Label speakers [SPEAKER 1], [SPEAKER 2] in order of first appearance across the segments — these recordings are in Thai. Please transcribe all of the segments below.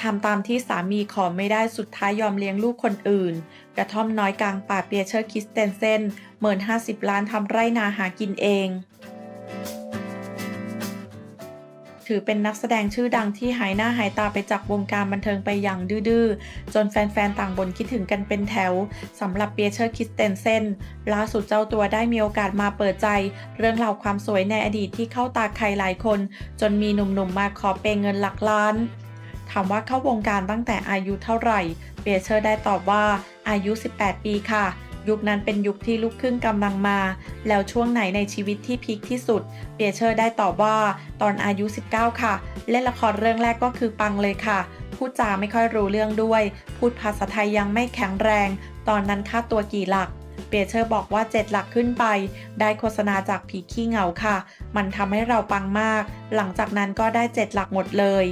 [SPEAKER 1] ทำตามที่สามีขอไม่ได้สุดท้ายยอมเลี้ยงลูกคนอื่น กระท่อมน้อยกลางป่าเปียเชอร์คิสเตนเซนเหมือน 50 ล้านทำไร่นาหากินเอง ถือเป็นนักแสดงชื่อดังที่หายหน้าหายตาไปจากวงการบันเทิงไปอย่างดื้อๆ จนแฟนๆ ต่างบ่นคิดถึงกันเป็นแถวสำหรับเปียเชอร์คิสเตนเซนล่าสุดเจ้าตัวได้มีโอกาสมาเปิดใจ เรื่องราวความสวยในอดีตที่เข้าตาใครหลายคน จนมีหนุ่มๆ มาขอเปย์เงินหลักล้านถามว่าเข้าวงการตั้งแต่อายุเท่าไหร่ เปียเชอร์ได้ตอบว่าอายุ 18 ปีค่ะ ยุคนั้นเป็นยุคที่ลูกครึ่งกำลังมา แล้วช่วงไหนในชีวิตที่พีคที่สุด เปียเชอร์ได้ตอบว่าตอนอายุ 19 ค่ะ เล่นละครเรื่องแรกก็คือปังเลยค่ะ พูดจาไม่ค่อยรู้เรื่องด้วย พูดภาษาไทยยังไม่แข็งแรง ตอนนั้นค่าตัวกี่หลักเปียเชอร์บอกว่า 7 หลักขึ้นไป ได้โฆษณาจากผีขี้เหงาค่ะ มันทำให้เราปังมาก หลังจากนั้นก็ได้ 7 หลักหมดเลย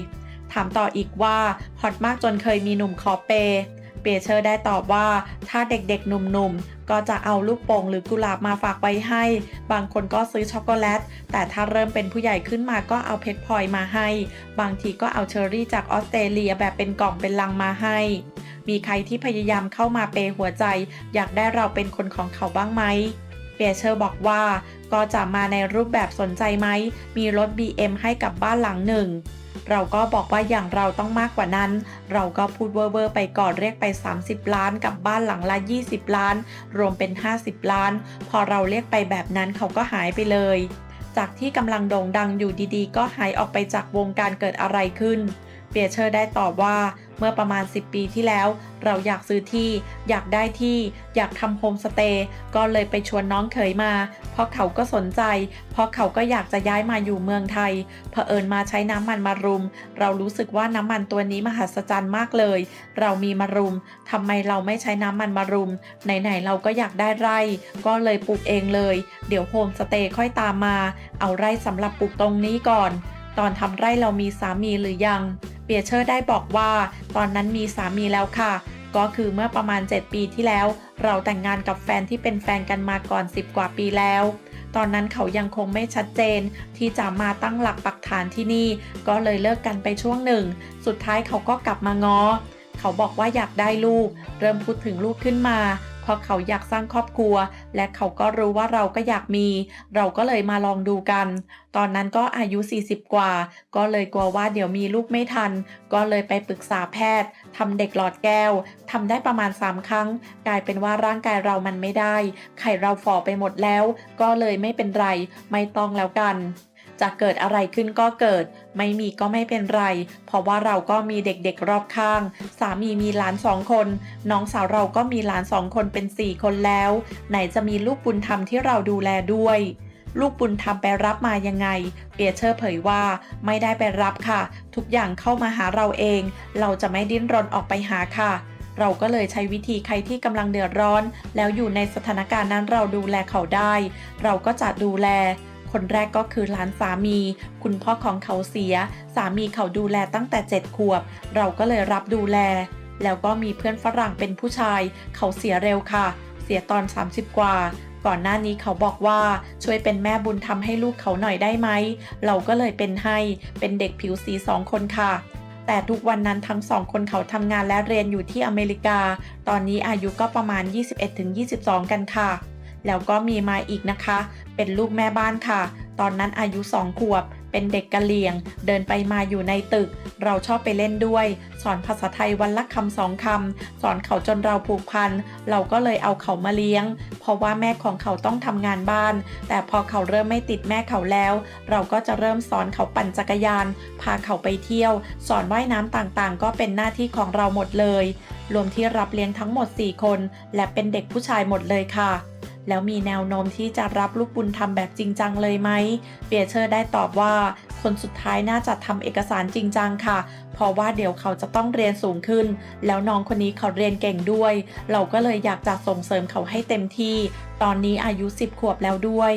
[SPEAKER 1] ถามต่ออีกว่าฮอตมากจนเคยมีหนุ่มขอเปย์ ปีเชอร์ได้ตอบว่า ถ้าเด็กๆ หนุ่มๆ ก็จะเอาลูกโป่งหรือกุหลาบมาฝากไว้ให้ บางคนก็ซื้อช็อกโกแลต แต่ถ้าเริ่มเป็นผู้ใหญ่ขึ้นมาก็เอาเพชรพลอยมาให้ บางทีก็เอาเชอร์รี่จากออสเตรเลียแบบเป็นกล่องเป็นลังมาให้ มีใครที่พยายามเข้ามาเปย์หัวใจ อยากได้เราเป็นคนของเขาบ้างไหมเปียเชอร์บอกว่าก็จะมาในรูปแบบสนใจไหม มีรถ BM ให้กับบ้านหลังหนึ่ง เราก็บอกว่าอย่างเราต้องมากกว่านั้น เราก็พูดเวอร์ไปก่อนเรียกไป 30 ล้านกับบ้านหลังละ 20 ล้าน รวมเป็น 50 ล้าน พอเราเรียกไปแบบนั้นเขาก็หายไปเลย จากที่กำลังโด่งดังอยู่ดีๆ ก็หายออกไปจากวงการเกิดอะไรขึ้นเปียเชอร์ได้ตอบว่าเมื่อประมาณ 10 ปีที่แล้ว เราอยากซื้อที่ อยากได้ที่ อยากทำโฮมสเตย์ก็เลยไปชวนน้องเขยมา เพราะเขาก็สนใจ เพราะเขาก็อยากจะย้ายมาอยู่เมืองไทย เผอิญมาใช้น้ำมันมารุม เรารู้สึกว่าน้ำมันตัวนี้มหัศจรรย์มากเลย เรามีมารุมทำไมเราไม่ใช้น้ำมันมารุม ไหนๆเราก็อยากได้ไร่ ก็เลยปลูกเองเลย เดี๋ยวโฮมสเตย์ค่อยตามมา เอาไร่สำหรับปลูกตรงนี้ก่อน ตอนทำไร่เรามีสามีหรือยัง เปียเชอร์ได้บอกว่า ตอนนั้นมีสามีแล้วค่ะ ก็คือเมื่อประมาณ 7 ปีที่แล้ว เราแต่งงานกับแฟนที่เป็นแฟนกันมาก่อน 10 กว่าปีแล้ว ตอนนั้นเขายังคงไม่ชัดเจน ที่จะมาตั้งหลักปักฐานที่นี่ ก็เลยเลิกกันไปช่วงหนึ่ง สุดท้ายเขาก็กลับมาง้อ เขาบอกว่าอยากได้ลูก เริ่มพูดถึงลูกขึ้นมา เพราะเขาอยากสร้างครอบครัว และเขาก็รู้ว่าเราก็อยากมี เราก็เลยมาลองดูกัน ตอนนั้นก็อายุ 40 กว่า ก็เลยกลัวว่าเดี๋ยวมีลูกไม่ทัน ก็เลยไปปรึกษาแพทย์ทำเด็กหลอดแก้วทำได้ประมาณ 3 ครั้ง กลายเป็นว่าร่างกายเรามันไม่ได้ ไข่เราฝ่อไปหมดแล้ว ก็เลยไม่เป็นไร ไม่ต้องแล้วกัน จะเกิดอะไรขึ้นก็เกิด ไม่มีก็ไม่เป็นไร เพราะว่าเราก็มีเด็กๆรอบข้าง สามีมีหลานสองคน น้องสาวเราก็มีหลานสองคนเป็นสี่คนแล้ว ไหนจะมีลูกบุญธรรมที่เราดูแลด้วยลูกบุญธรรมไปรับมายังไง เปียเชอร์เผยว่าไม่ได้ไปรับค่ะ ทุกอย่างเข้ามาหาเราเอง เราจะไม่ดิ้นรนออกไปหาค่ะ เราก็เลยใช้วิธีใครที่กำลังเดือดร้อน แล้วอยู่ในสถานการณ์นั้นเราดูแลเขาได้ เราก็จะดูแล คนแรกก็คือหลานสามี คุณพ่อของเขาเสีย สามีเขาดูแลตั้งแต่7ขวบ เราก็เลยรับดูแล แล้วก็มีเพื่อนฝรั่งเป็นผู้ชาย เขาเสียเร็วค่ะ เสียตอน 30 กว่า ก่อนหน้านี้เขาบอกว่าช่วยเป็นแม่บุญทำให้ลูกเขาหน่อยได้ไหม เราก็เลยเป็นให้ เป็นเด็กผิวสีสองคนค่ะแต่ทุกวันนั้นทั้งสองคนเขาทำงานและเรียนอยู่ที่อเมริกา ตอนนี้อายุก็ประมาณ 21-22 กันค่ะ แล้วก็มีมาอีกนะคะ เป็นลูกแม่บ้านค่ะ ตอนนั้นอายุ2ขวบ เป็นเด็กกะเหลี่ยง เดินไปมาอยู่ในตึก เราชอบไปเล่นด้วย สอนภาษาไทยวันละคำสองคำ สอนเขาจนเราผูกพัน เราก็เลยเอาเขามาเลี้ยง เพราะว่าแม่ของเขาต้องทำงานบ้าน แต่พอเขาเริ่มไม่ติดแม่เขาแล้ว เราก็จะเริ่มสอนเขาปั่นจักรยาน พาเขาไปเที่ยว สอนว่ายน้ำต่างๆ ก็เป็นหน้าที่ของเราหมดเลย รวมที่รับเลี้ยงทั้งหมด 4 คน และเป็นเด็กผู้ชายหมดเลยค่ะ แล้วมีแนวโน้มที่จะรับลูกบุญธรรมแบบจริงจังเลยไหมเปียเชอร์ได้ตอบว่า คนสุดท้ายน่าจะทำเอกสารจริงจังค่ะ เพราะว่าเดี๋ยวเขาจะต้องเรียนสูงขึ้น แล้วน้องคนนี้เขาเรียนเก่งด้วย เราก็เลยอยากจะส่งเสริมเขาให้เต็มที่ ตอนนี้อายุ 10 ขวบแล้วด้วย